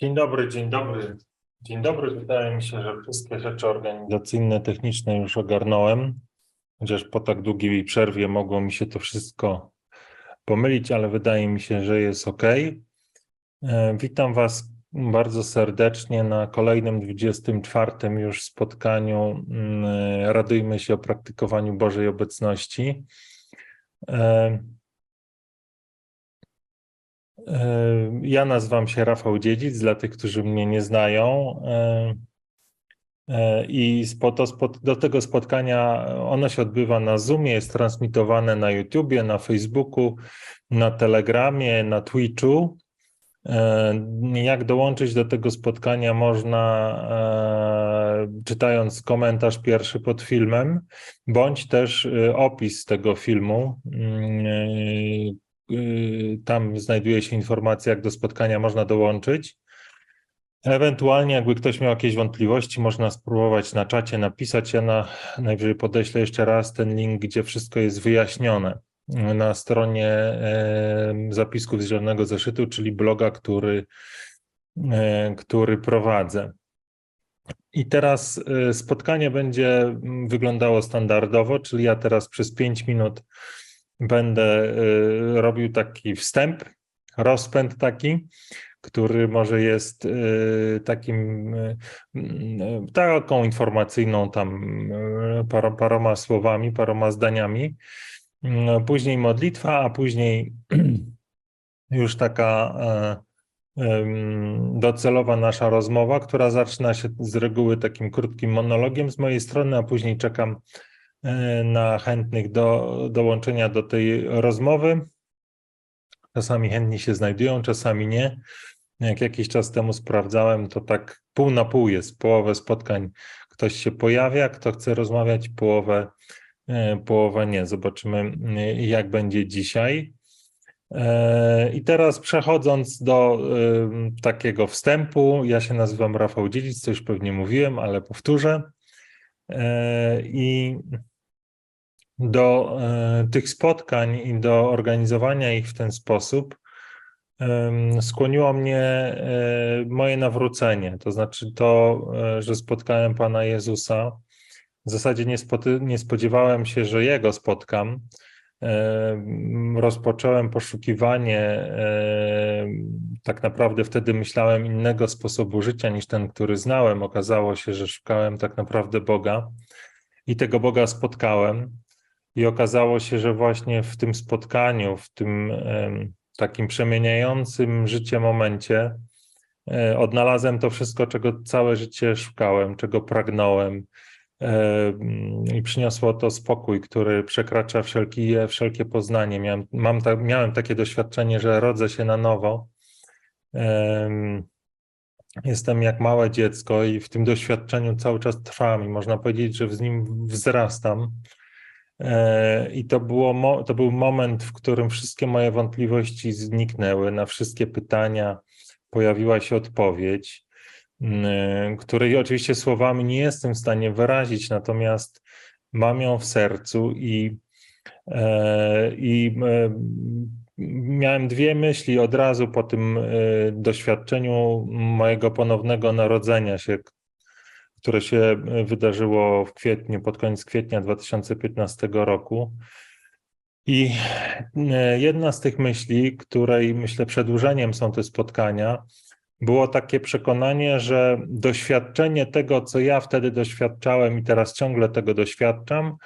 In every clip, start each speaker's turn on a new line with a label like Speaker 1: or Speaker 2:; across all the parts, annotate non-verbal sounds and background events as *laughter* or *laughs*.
Speaker 1: Dzień dobry, dzień dobry. Dzień dobry. Wydaje mi się, że wszystkie rzeczy organizacyjne, techniczne już ogarnąłem. Chociaż po tak długiej przerwie mogło mi się to wszystko pomylić, ale wydaje mi się, że jest ok. Witam Was bardzo serdecznie na kolejnym 24 już spotkaniu. mm, Radujmy się o praktykowaniu Bożej obecności. E, Ja nazywam się Rafał Dziedzic, dla tych, którzy mnie nie znają. E, e, I do tego spotkania ono się odbywa na Zoomie, jest transmitowane na YouTubie, na Facebooku, na Telegramie, na Twitchu. Jak dołączyć do tego spotkania można czytając komentarz pierwszy pod filmem, bądź też opis tego filmu. Y, Tam znajduje się informacja, jak do spotkania można dołączyć. Ewentualnie, jakby ktoś miał jakieś wątpliwości, można spróbować na czacie napisać. Ja na, najwyżej podeślę jeszcze raz ten link, gdzie wszystko jest wyjaśnione na stronie zapisków z Zielonego Zeszytu, czyli bloga, który, e, który prowadzę. I teraz e, spotkanie będzie mm, wyglądało standardowo, czyli ja teraz przez 5 minut będę e, robił taki wstęp, rozpęd taki, który może jest e, takim mm, taką informacyjną tam paro, paroma słowami, paroma zdaniami. Mm, Później modlitwa, a później *clears throat* już taka e, docelowa nasza rozmowa, która zaczyna się z reguły takim krótkim monologiem z mojej strony, a później czekam na chętnych do dołączenia do tej rozmowy. Czasami chętni się znajdują, czasami nie. Jak jakiś czas temu sprawdzałem, to tak pół na pół jest. Połowę spotkań ktoś się pojawia, kto chce rozmawiać, połowę, e, połowę nie. Zobaczymy, e, jak będzie dzisiaj. E, I teraz przechodząc do takiego wstępu, ja się nazywam Rafał Dziedzic, co już pewnie mówiłem, ale powtórzę. E, I do e, tych spotkań i do organizowania ich w ten sposób skłoniło mnie e, moje nawrócenie. To znaczy to, e, że spotkałem Pana Jezusa. W zasadzie nie, nie spodziewałem się, że Jego spotkam. Rozpocząłem poszukiwanie. Tak naprawdę wtedy myślałem innego sposobu życia niż ten, który znałem. Okazało się, że szukałem tak naprawdę Boga i tego Boga spotkałem. I okazało się, że właśnie w tym spotkaniu, w tym takim przemieniającym życie momencie, e, odnalazłem to wszystko, czego całe życie szukałem, czego pragnąłem. E, I przyniosło to spokój, który przekracza wszelkie, wszelkie poznanie. Miałem, mam ta, miałem takie doświadczenie, że rodzę się na nowo. Em, Jestem jak małe dziecko i w tym doświadczeniu cały czas trwam i można powiedzieć, że z nim wzrastam. I to, było, to był moment, w którym wszystkie moje wątpliwości zniknęły, na wszystkie pytania pojawiła się odpowiedź, mm, której oczywiście słowami nie jestem w stanie wyrazić, natomiast mam ją w sercu i, e, i e, miałem dwie myśli od razu po tym e, doświadczeniu mojego ponownego narodzenia się, które się e, wydarzyło w kwietniu, pod koniec kwietnia 2015 roku. I e, jedna z tych myśli, której myślę przedłużeniem są te spotkania, było takie przekonanie, że doświadczenie tego, co ja wtedy doświadczałem i teraz ciągle tego doświadczam,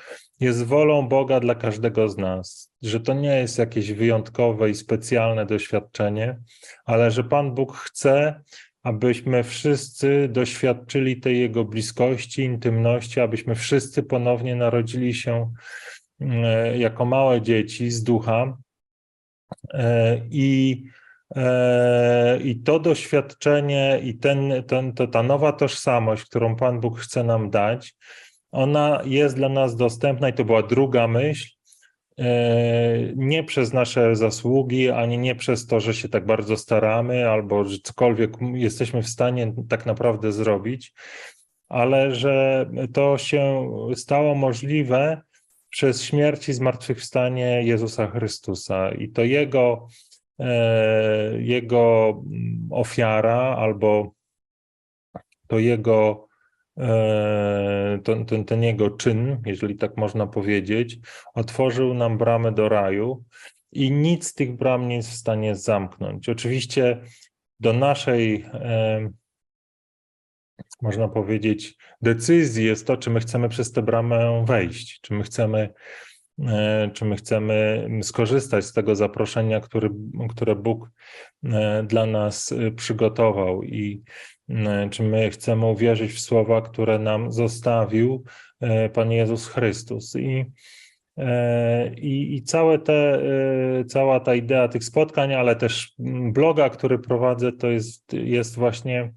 Speaker 1: jest wolą Boga dla każdego z nas. Że to nie jest jakieś wyjątkowe i specjalne doświadczenie, ale że Pan Bóg chce, abyśmy wszyscy doświadczyli tej Jego bliskości, intymności, abyśmy wszyscy ponownie narodzili się e, jako małe dzieci z ducha. E, I, e, i to doświadczenie i ten, ten, to, ta nowa tożsamość, którą Pan Bóg chce nam dać, ona jest dla nas dostępna i to była druga myśl, nie przez nasze zasługi, ani nie przez to, że się tak bardzo staramy, albo że cokolwiek jesteśmy w stanie tak naprawdę zrobić, ale że to się stało możliwe przez śmierć i zmartwychwstanie Jezusa Chrystusa. I to Jego, e, Jego ofiara albo to jego, e, ten, ten, ten jego czyn, jeżeli tak można powiedzieć, otworzył nam bramę do raju i nic z tych bram nie jest w stanie zamknąć. Oczywiście do naszej, można powiedzieć, decyzji jest to, czy my chcemy przez tę bramę wejść, czy my chcemy czy my chcemy skorzystać z tego zaproszenia, który, które Bóg e, dla nas e, przygotował i czy my chcemy uwierzyć w słowa, które nam zostawił Pan Jezus Chrystus. I, i, i całe te, cała ta idea tych spotkań, ale też bloga, który prowadzę, to jest, jest właśnie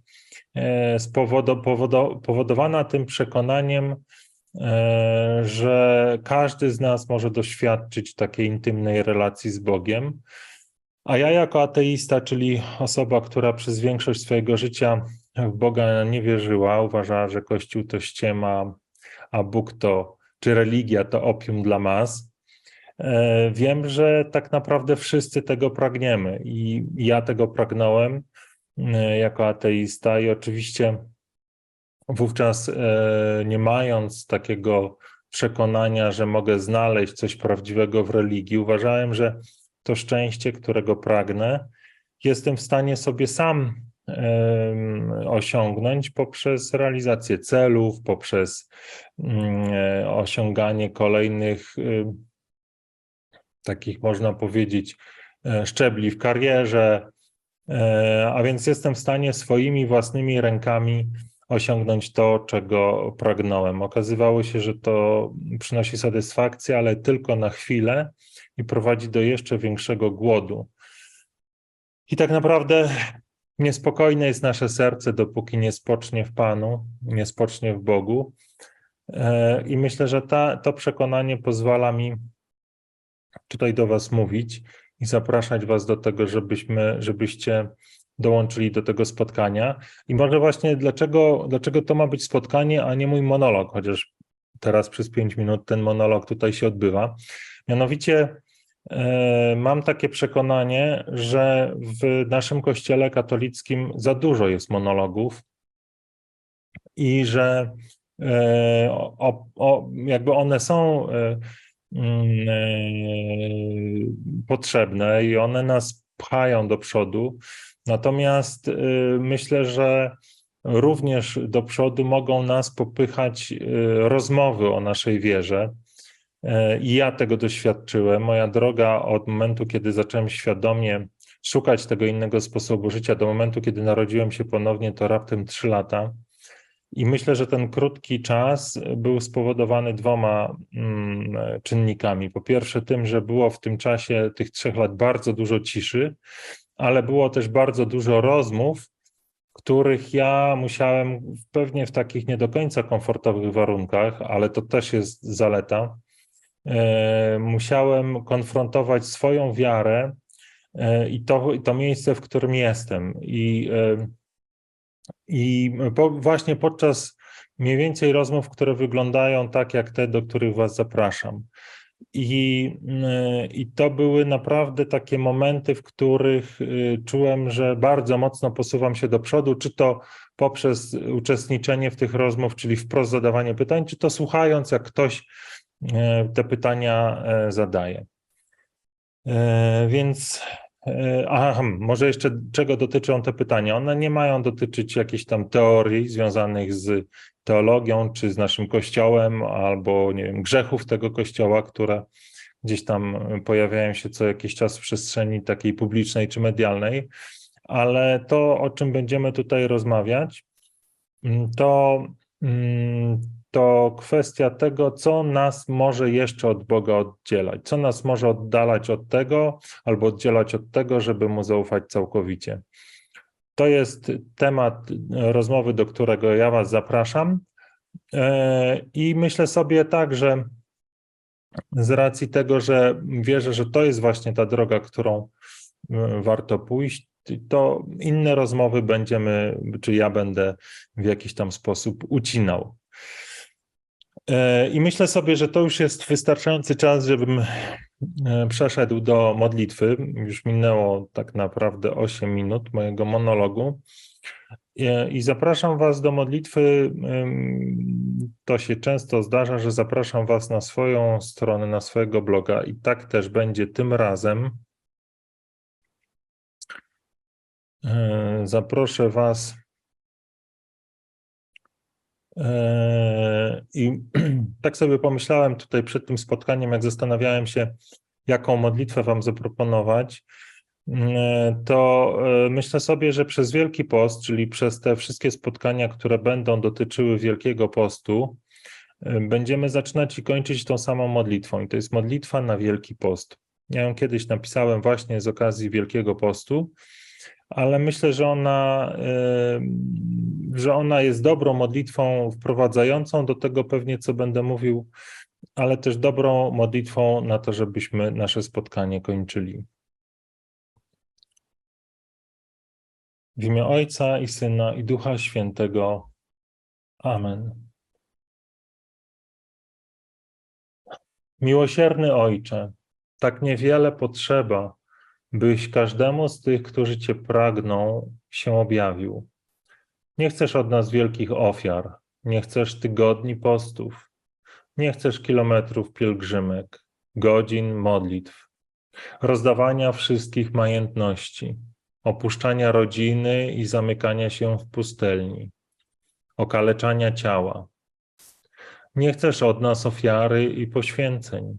Speaker 1: spowodo, powodo, powodowana tym przekonaniem, E, że każdy z nas może doświadczyć takiej intymnej relacji z Bogiem. A ja, jako ateista, czyli osoba, która przez większość swojego życia w Boga nie wierzyła, uważała, że Kościół to ściema, a Bóg to, czy religia to opium dla mas. E, wiem, że tak naprawdę wszyscy tego pragniemy i ja tego pragnąłem e, jako ateista i oczywiście Wówczas e, nie mając takiego przekonania, że mogę znaleźć coś prawdziwego w religii, uważałem, że to szczęście, którego pragnę, jestem w stanie sobie sam osiągnąć poprzez realizację celów, poprzez mm, e, osiąganie kolejnych takich, można powiedzieć, e, szczebli w karierze. A więc jestem w stanie swoimi własnymi rękami osiągnąć to, czego pragnąłem. Okazywało się, że to przynosi satysfakcję, ale tylko na chwilę i prowadzi do jeszcze większego głodu. I tak naprawdę niespokojne jest nasze serce, dopóki nie spocznie w Panu, nie spocznie w Bogu. E, I myślę, że ta, to przekonanie pozwala mi tutaj do Was mówić i zapraszać Was do tego, żebyśmy, żebyście dołączyli do tego spotkania. I może właśnie dlaczego, dlaczego to ma być spotkanie, a nie mój monolog, chociaż teraz przez pięć minut ten monolog tutaj się odbywa. Mianowicie e, mam takie przekonanie, że w naszym kościele katolickim za dużo jest monologów i że e, o, o, jakby one są e, mm, potrzebne i one nas pchają do przodu, Natomiast y, myślę, że również do przodu mogą nas popychać y, rozmowy o naszej wierze. Y, I ja tego doświadczyłem. Moja droga od momentu, kiedy zacząłem świadomie szukać tego innego sposobu życia, do momentu, kiedy narodziłem się ponownie, to raptem trzy lata. I myślę, że ten krótki czas był spowodowany dwoma mm, czynnikami. Po pierwsze, tym, że było w tym czasie tych trzech lat bardzo dużo ciszy, ale było też bardzo dużo rozmów, których ja musiałem pewnie w takich nie do końca komfortowych warunkach, ale to też jest zaleta. E, musiałem konfrontować swoją wiarę e, i to, to miejsce, w którym jestem. I, e, i po, właśnie podczas mniej więcej rozmów, które wyglądają tak jak te, do których Was zapraszam. I, y, I to były naprawdę takie momenty, w których y, czułem, że bardzo mocno posuwam się do przodu, czy to poprzez uczestniczenie w tych rozmów, czyli wprost zadawanie pytań, czy to słuchając, jak ktoś y, te pytania zadaje. Więc Aha, hmm, może jeszcze czego dotyczą te pytania? One nie mają dotyczyć jakichś tam teorii związanych z teologią, czy z naszym kościołem, albo nie wiem, grzechów tego kościoła, które gdzieś tam pojawiają się co jakiś czas w przestrzeni takiej publicznej czy medialnej, ale to, o czym będziemy tutaj rozmawiać, mm, to, mm, to kwestia tego, co nas może jeszcze od Boga oddzielać, co nas może oddalać od tego albo oddzielać od tego, żeby mu zaufać całkowicie. To jest temat rozmowy, do którego ja Was zapraszam. E, I myślę sobie tak, że z racji tego, że wierzę, że to jest właśnie ta droga, którą e, warto pójść, to inne rozmowy będziemy, czy ja będę w jakiś tam sposób ucinał. E, I myślę sobie, że to już jest wystarczający czas, żebym e, przeszedł do modlitwy. Już minęło tak naprawdę 8 minut mojego monologu. E, I zapraszam Was do modlitwy. To się często zdarza, że zapraszam Was na swoją stronę, na swojego bloga, i tak też będzie tym razem. Zaproszę Was. E, I *clears throat* tak sobie pomyślałem tutaj przed tym spotkaniem, jak zastanawiałem się, jaką modlitwę Wam zaproponować, e, to e, myślę sobie, że przez Wielki Post, czyli przez te wszystkie spotkania, które będą dotyczyły Wielkiego Postu, będziemy zaczynać i kończyć tą samą modlitwą. I to jest modlitwa na Wielki Post. Ja ją kiedyś napisałem właśnie z okazji Wielkiego Postu, ale myślę, że ona, e, że ona jest dobrą modlitwą wprowadzającą do tego pewnie, co będę mówił, ale też dobrą modlitwą na to, żebyśmy nasze spotkanie kończyli. W imię Ojca i Syna i Ducha Świętego. Amen. Miłosierny Ojcze, tak niewiele potrzeba, byś każdemu z tych, którzy Cię pragną, się objawił. Nie chcesz od nas wielkich ofiar, nie chcesz tygodni postów, nie chcesz kilometrów pielgrzymek, godzin modlitw, rozdawania wszystkich majątności, opuszczania rodziny i zamykania się w pustelni, okaleczania ciała. Nie chcesz od nas ofiary i poświęceń.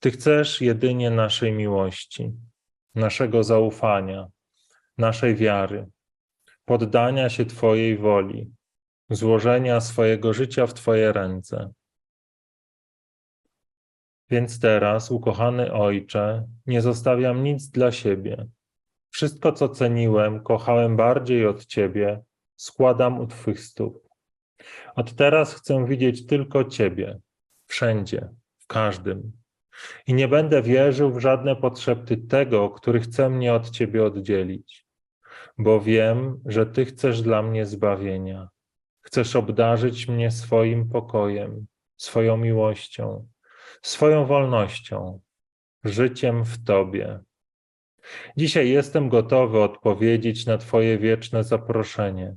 Speaker 1: Ty chcesz jedynie naszej miłości, naszego zaufania, naszej wiary, poddania się Twojej woli, złożenia swojego życia w Twoje ręce. Więc teraz, ukochany Ojcze, nie zostawiam nic dla siebie. Wszystko, co ceniłem, kochałem bardziej od Ciebie, składam u Twych stóp. Od teraz chcę widzieć tylko Ciebie, wszędzie, w każdym. I nie będę wierzył w żadne potrzeby tego, który chce mnie od Ciebie oddzielić, bo wiem, że Ty chcesz dla mnie zbawienia. Chcesz obdarzyć mnie swoim pokojem, swoją miłością, swoją wolnością, życiem w Tobie. Dzisiaj jestem gotowy odpowiedzieć na Twoje wieczne zaproszenie.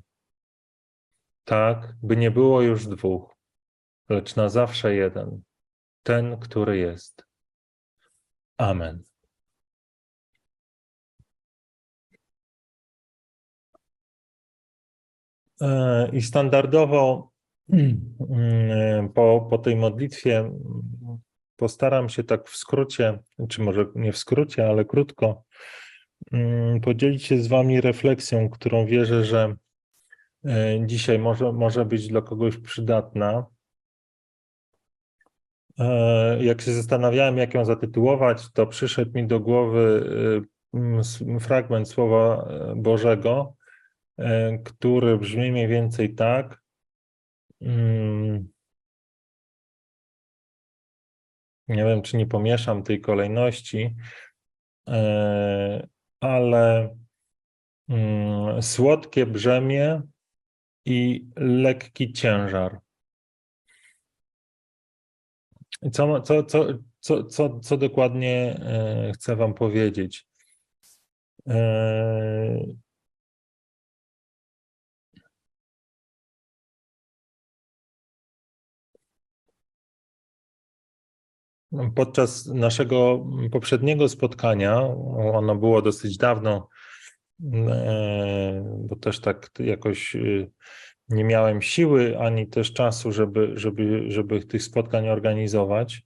Speaker 1: Tak, by nie było już dwóch, lecz na zawsze jeden, ten, który jest. Amen. E, I standardowo mm, po, po tej modlitwie mm, postaram się tak w skrócie, czy może nie w skrócie, ale krótko, mm, podzielić się z Wami refleksją, którą wierzę, że e, dzisiaj może, może być dla kogoś przydatna. E, Jak się zastanawiałem, jak ją zatytułować, to przyszedł mi do głowy e, fragment Słowa Bożego, e, który brzmi mniej więcej tak. Mm, Nie wiem, czy nie pomieszam tej kolejności, ale mm, słodkie brzemię i lekki ciężar. Co, co, co, co, co, co dokładnie chcę Wam powiedzieć? Podczas naszego poprzedniego spotkania, ono było dosyć dawno, bo też tak jakoś nie miałem siły ani też czasu, żeby, żeby, żeby tych spotkań organizować.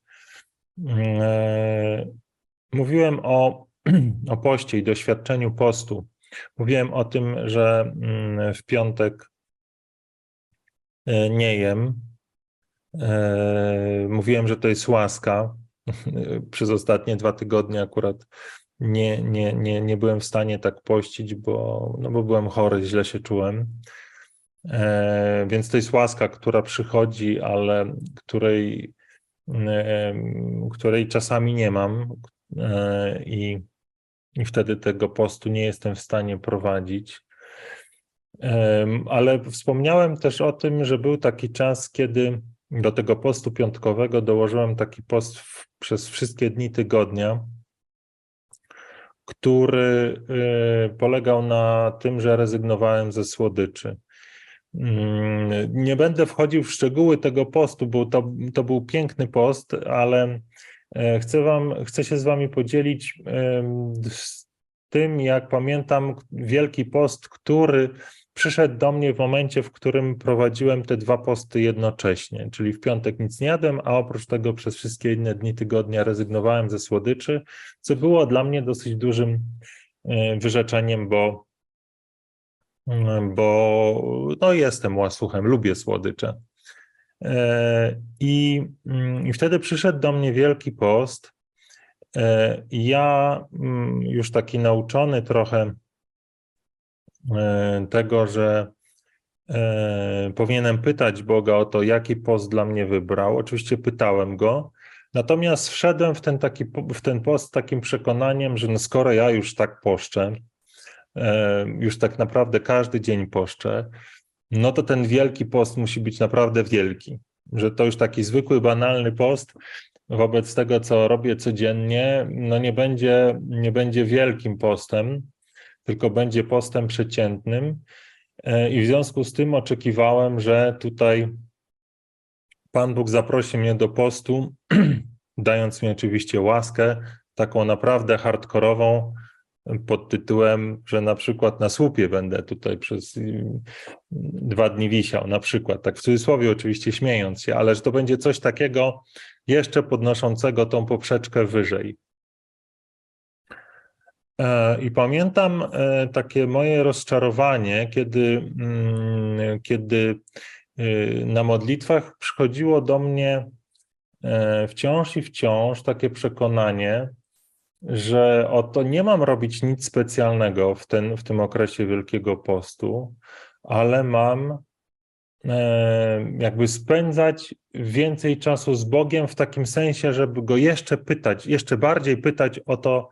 Speaker 1: Mówiłem o, *clears throat* o poście i doświadczeniu postu. Mówiłem o tym, że w piątek nie jem. Mówiłem, że to jest łaska. *laughs* Przez ostatnie dwa tygodnie akurat nie, nie, nie, nie byłem w stanie tak pościć, bo, no bo byłem chory, źle się czułem. E, więc to jest łaska, która przychodzi, ale której, której czasami nie mam e, i, i wtedy tego postu nie jestem w stanie prowadzić. Ale wspomniałem też o tym, że był taki czas, kiedy do tego postu piątkowego dołożyłem taki post w, przez wszystkie dni tygodnia, który y, polegał na tym, że rezygnowałem ze słodyczy. Mm, nie będę wchodził w szczegóły tego postu, bo to, to był piękny post, ale e, chcę, wam, chcę się z Wami podzielić z tym, jak pamiętam Wielki Post, który przyszedł do mnie w momencie, w którym prowadziłem te dwa posty jednocześnie, czyli w piątek nic nie jadłem, a oprócz tego przez wszystkie inne dni tygodnia rezygnowałem ze słodyczy, co było dla mnie dosyć dużym e, wyrzeczeniem, bo, bo no jestem łasuchem, lubię słodycze. E, I, mm, I wtedy przyszedł do mnie Wielki Post. Ja mm, już taki nauczony trochę E, tego, że e, powinienem pytać Boga o to, jaki post dla mnie wybrał. Oczywiście pytałem go, natomiast wszedłem w ten, taki, w ten post z takim przekonaniem, że no skoro ja już tak poszczę, e, już tak naprawdę każdy dzień poszczę, no to ten wielki post musi być naprawdę wielki. Że to już taki zwykły, banalny post wobec tego, co robię codziennie, no nie będzie, nie będzie wielkim postem, tylko będzie postem przeciętnym. E, I w związku z tym oczekiwałem, że tutaj Pan Bóg zaprosi mnie do postu, *clears throat* dając mi oczywiście łaskę, taką naprawdę hardkorową, pod tytułem, że na przykład na słupie będę tutaj przez y, dwa dni wisiał, na przykład, tak w cudzysłowie oczywiście śmiejąc się, ale że to będzie coś takiego jeszcze podnoszącego tą poprzeczkę wyżej. E, I pamiętam e, takie moje rozczarowanie, kiedy, mm, kiedy y, na modlitwach przychodziło do mnie e, wciąż i wciąż takie przekonanie, że oto nie mam robić nic specjalnego w, ten, w tym okresie Wielkiego Postu, ale mam jakby spędzać więcej czasu z Bogiem w takim sensie, żeby go jeszcze pytać, jeszcze bardziej pytać o to,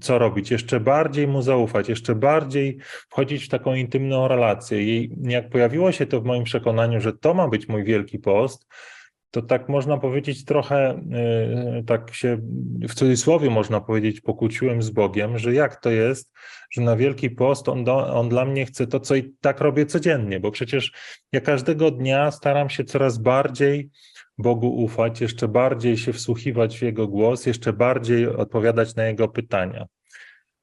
Speaker 1: co robić, jeszcze bardziej mu zaufać, jeszcze bardziej wchodzić w taką intymną relację. I jak pojawiło się to w moim przekonaniu, że to ma być mój wielki post, to tak można powiedzieć trochę, yy, tak się w cudzysłowie można powiedzieć, pokłóciłem z Bogiem, że jak to jest, że na Wielki Post on, do, on dla mnie chce to, co i tak robię codziennie, bo przecież ja każdego dnia staram się coraz bardziej Bogu ufać, jeszcze bardziej się wsłuchiwać w Jego głos, jeszcze bardziej odpowiadać na Jego pytania.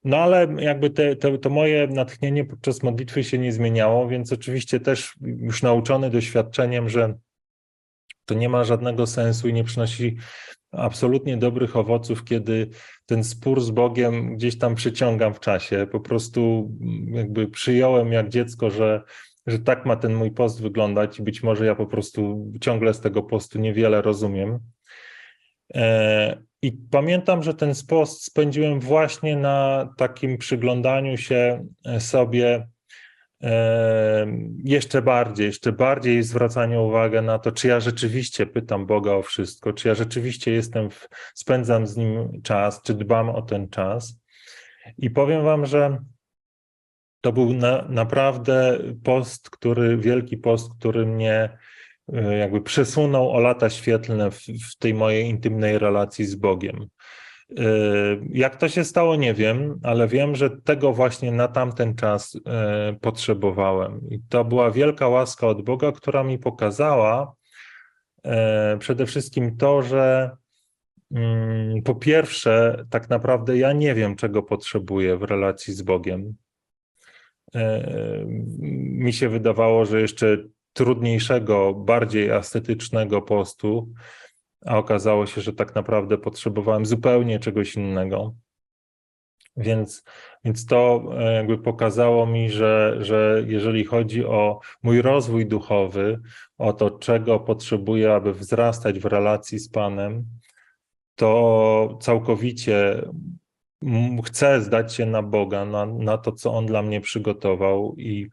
Speaker 1: No ale jakby te, te, to moje natchnienie podczas modlitwy się nie zmieniało, więc oczywiście też już nauczony doświadczeniem, że to nie ma żadnego sensu i nie przynosi absolutnie dobrych owoców, kiedy ten spór z Bogiem gdzieś tam przyciągam w czasie. Po prostu jakby przyjąłem jak dziecko, że że tak ma ten mój post wyglądać i być może ja po prostu ciągle z tego postu niewiele rozumiem. E, I pamiętam, że ten post spędziłem właśnie na takim przyglądaniu się sobie e, jeszcze bardziej, jeszcze bardziej zwracaniu uwagi na to, czy ja rzeczywiście pytam Boga o wszystko, czy ja rzeczywiście jestem, w, spędzam z Nim czas, czy dbam o ten czas. I powiem Wam, że to był na, naprawdę post, który, wielki post, który mnie e, jakby przesunął o lata świetlne w, w tej mojej intymnej relacji z Bogiem. E, jak to się stało, nie wiem, ale wiem, że tego właśnie na tamten czas e, potrzebowałem. I to była wielka łaska od Boga, która mi pokazała przede wszystkim to, że mm, po pierwsze, tak naprawdę ja nie wiem, czego potrzebuję w relacji z Bogiem. Mi się wydawało, że jeszcze trudniejszego, bardziej estetycznego postu, a okazało się, że tak naprawdę potrzebowałem zupełnie czegoś innego. Więc, więc to e, jakby pokazało mi, że, że jeżeli chodzi o mój rozwój duchowy, o to, czego potrzebuję, aby wzrastać w relacji z Panem, to całkowicie chcę zdać się na Boga, na, na to, co On dla mnie przygotował i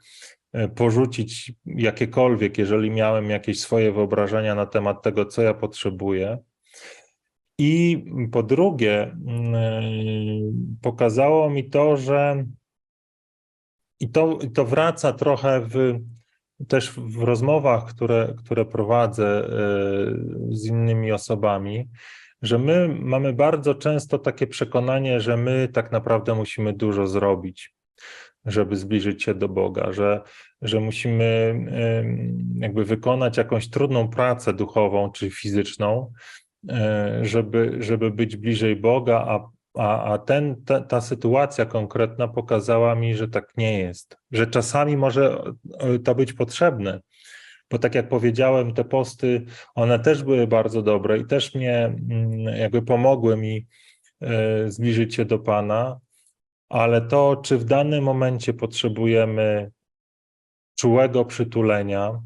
Speaker 1: porzucić jakiekolwiek, jeżeli miałem jakieś swoje wyobrażenia na temat tego, co ja potrzebuję. I po drugie, e, pokazało mi to, że i to, to wraca trochę w, też w rozmowach, które, które prowadzę z innymi osobami, że my mamy bardzo często takie przekonanie, że my tak naprawdę musimy dużo zrobić, żeby zbliżyć się do Boga, że, że musimy jakby wykonać jakąś trudną pracę duchową czy fizyczną, e, żeby, żeby być bliżej Boga, a, a, a ten, ta, ta sytuacja konkretna pokazała mi, że tak nie jest, że czasami może e, to być potrzebne, bo tak jak powiedziałem, te posty, one też były bardzo dobre i też mnie mm, jakby pomogły mi e, zbliżyć się do Pana, ale to, czy w danym momencie potrzebujemy czułego przytulenia,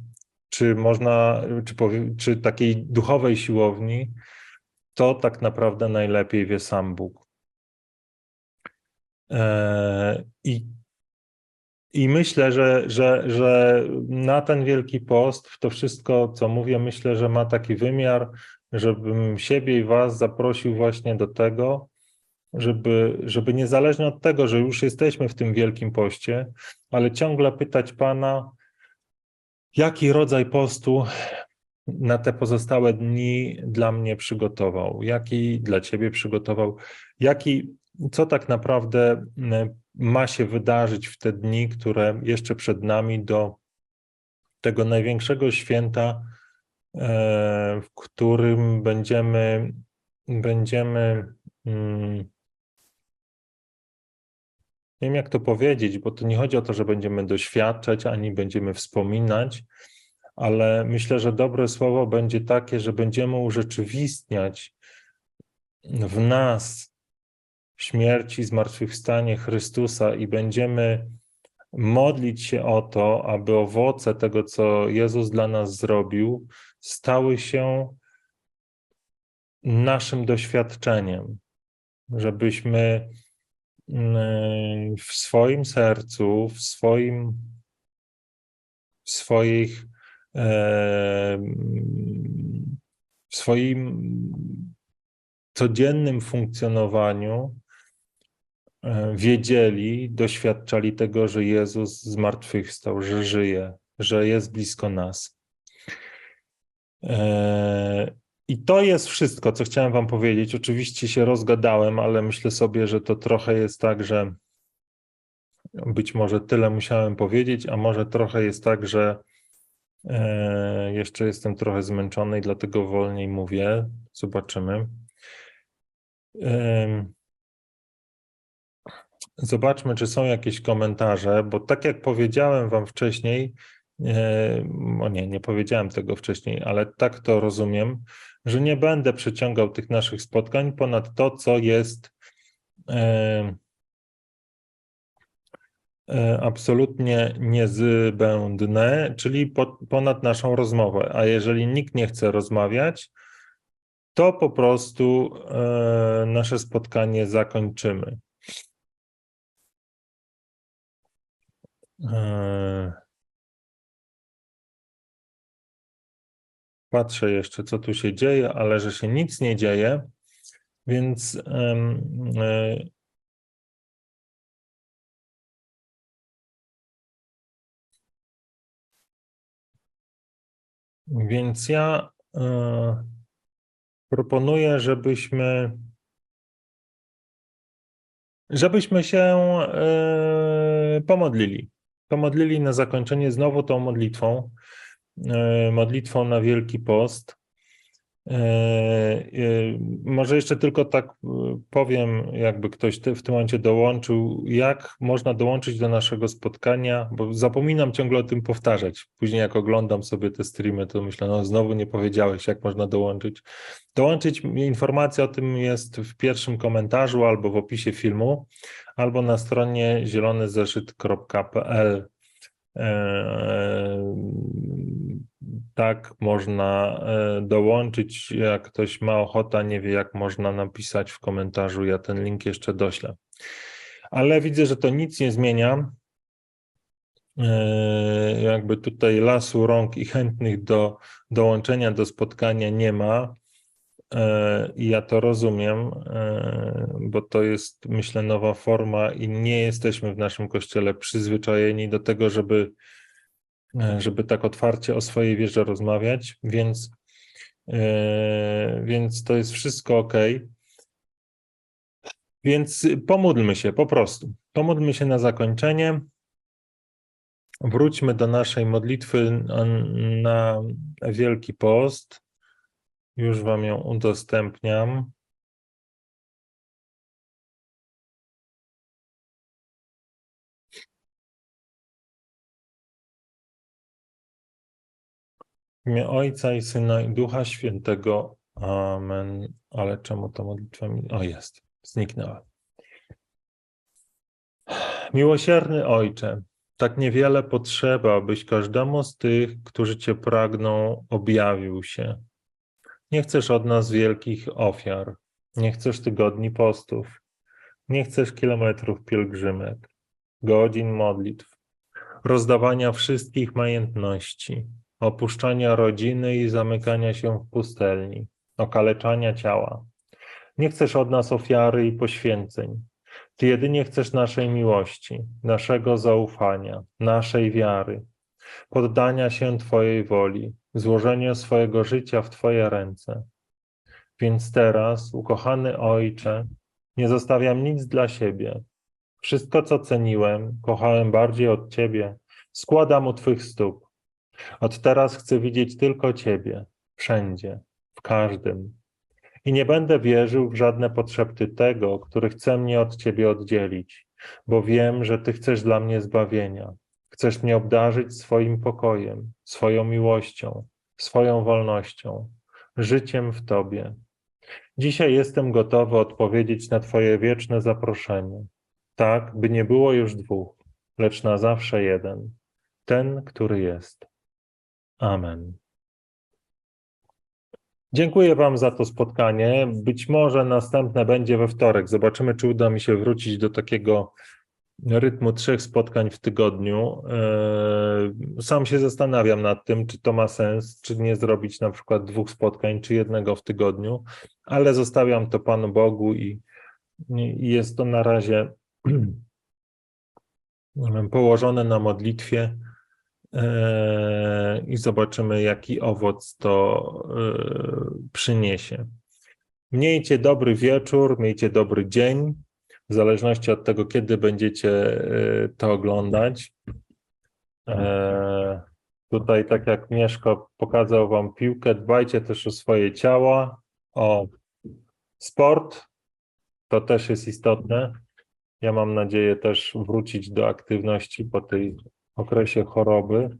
Speaker 1: czy można, czy, czy takiej duchowej siłowni, to tak naprawdę najlepiej wie sam Bóg. E, I i myślę, że, że, że na ten Wielki Post, w to wszystko, co mówię, myślę, że ma taki wymiar, żebym siebie i Was zaprosił właśnie do tego, żeby, żeby niezależnie od tego, że już jesteśmy w tym Wielkim Poście, ale ciągle pytać Pana, jaki rodzaj postu na te pozostałe dni dla mnie przygotował, jaki dla Ciebie przygotował, jaki, co tak naprawdę ma się wydarzyć w te dni, które jeszcze przed nami do tego największego święta, e, w którym będziemy, będziemy mm, nie wiem jak to powiedzieć, bo to nie chodzi o to, że będziemy doświadczać, ani będziemy wspominać, ale myślę, że dobre słowo będzie takie, że będziemy urzeczywistniać w nas śmierci, zmartwychwstanie Chrystusa i będziemy modlić się o to, aby owoce tego, co Jezus dla nas zrobił, stały się naszym doświadczeniem, żebyśmy w swoim sercu, w swoim, w swoich, w swoim codziennym funkcjonowaniu E, wiedzieli, doświadczali tego, że Jezus zmartwychwstał, że żyje, że jest blisko nas. E, I to jest wszystko, co chciałem Wam powiedzieć. Oczywiście się rozgadałem, ale myślę sobie, że to trochę jest tak, że być może tyle musiałem powiedzieć, a może trochę jest tak, że e, jeszcze jestem trochę zmęczony i dlatego wolniej mówię. Zobaczymy. Zobaczmy, czy są jakieś komentarze, bo tak jak powiedziałem Wam wcześniej, o nie, nie powiedziałem tego wcześniej, ale tak to rozumiem, że nie będę przeciągał tych naszych spotkań ponad to, co jest e, e, absolutnie niezbędne, czyli ponad naszą rozmowę. A jeżeli nikt nie chce rozmawiać, to po prostu e, nasze spotkanie zakończymy. Patrzę jeszcze, co tu się dzieje, ale że się nic nie dzieje, więc e, więc ja e, proponuję, żebyśmy żebyśmy się e, pomodlili. Pomodlili na zakończenie znowu tą modlitwą, modlitwą na Wielki Post. E, e, może jeszcze tylko tak powiem, jakby ktoś w tym momencie dołączył, jak można dołączyć do naszego spotkania, bo zapominam ciągle o tym powtarzać. Później jak oglądam sobie te streamy, to myślę, no znowu nie powiedziałeś, jak można dołączyć. Dołączyć, informacja o tym jest w pierwszym komentarzu albo w opisie filmu, albo na stronie zielonyzeszyt.pl. Tak można e, dołączyć. Jak ktoś ma ochotę, nie wie, jak można napisać w komentarzu, ja ten link jeszcze doślę. Ale widzę, że to nic nie zmienia. E, jakby tutaj lasu rąk i chętnych do dołączenia do spotkania nie ma. E, I ja to rozumiem, bo to jest, myślę, nowa forma i nie jesteśmy w naszym kościele przyzwyczajeni do tego, żeby żeby tak otwarcie o swojej wierze rozmawiać, więc, e, więc to jest wszystko ok. Więc pomódlmy się po prostu. Pomódlmy się na zakończenie. Wróćmy do naszej modlitwy na Wielki Post. Już Wam ją udostępniam. Imię Ojca i Syna i Ducha Świętego. Amen. Ale czemu to modlitwa mi... O, jest. Zniknęła. Miłosierny Ojcze, tak niewiele potrzeba, abyś każdemu z tych, którzy Cię pragną, objawił się. Nie chcesz od nas wielkich ofiar, nie chcesz tygodni postów, nie chcesz kilometrów pielgrzymek, godzin modlitw, rozdawania wszystkich majątności, opuszczania rodziny i zamykania się w pustelni, okaleczania ciała. Nie chcesz od nas ofiary i poświęceń. Ty jedynie chcesz naszej miłości, naszego zaufania, naszej wiary, poddania się Twojej woli, złożenia swojego życia w Twoje ręce. Więc teraz, ukochany Ojcze, nie zostawiam nic dla siebie. Wszystko, co ceniłem, kochałem bardziej od Ciebie, składam u Twych stóp. Od teraz chcę widzieć tylko Ciebie, wszędzie, w każdym. I nie będę wierzył w żadne potrzeby tego, który chce mnie od Ciebie oddzielić, bo wiem, że Ty chcesz dla mnie zbawienia. Chcesz mnie obdarzyć swoim pokojem, swoją miłością, swoją wolnością, życiem w Tobie. Dzisiaj jestem gotowy odpowiedzieć na Twoje wieczne zaproszenie. Tak, by nie było już dwóch, lecz na zawsze jeden, ten, który jest. Amen. Dziękuję Wam za to spotkanie. Być może następne będzie we wtorek. Zobaczymy, czy uda mi się wrócić do takiego rytmu trzech spotkań w tygodniu. Eee, Sam się zastanawiam nad tym, czy to ma sens, czy nie zrobić na przykład dwóch spotkań, czy jednego w tygodniu, ale zostawiam to Panu Bogu i jest to na razie *clears throat* położone na modlitwie i zobaczymy, jaki owoc to e, przyniesie. Miejcie dobry wieczór, miejcie dobry dzień, w zależności od tego, kiedy będziecie e, to oglądać. Tutaj, tak jak Mieszko pokazał Wam piłkę, dbajcie też o swoje ciała, o sport, to też jest istotne. Ja mam nadzieję też wrócić do aktywności po tej okresie choroby.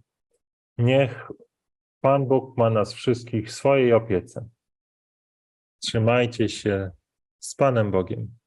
Speaker 1: Niech Pan Bóg ma nas wszystkich w swojej opiece. Trzymajcie się z Panem Bogiem.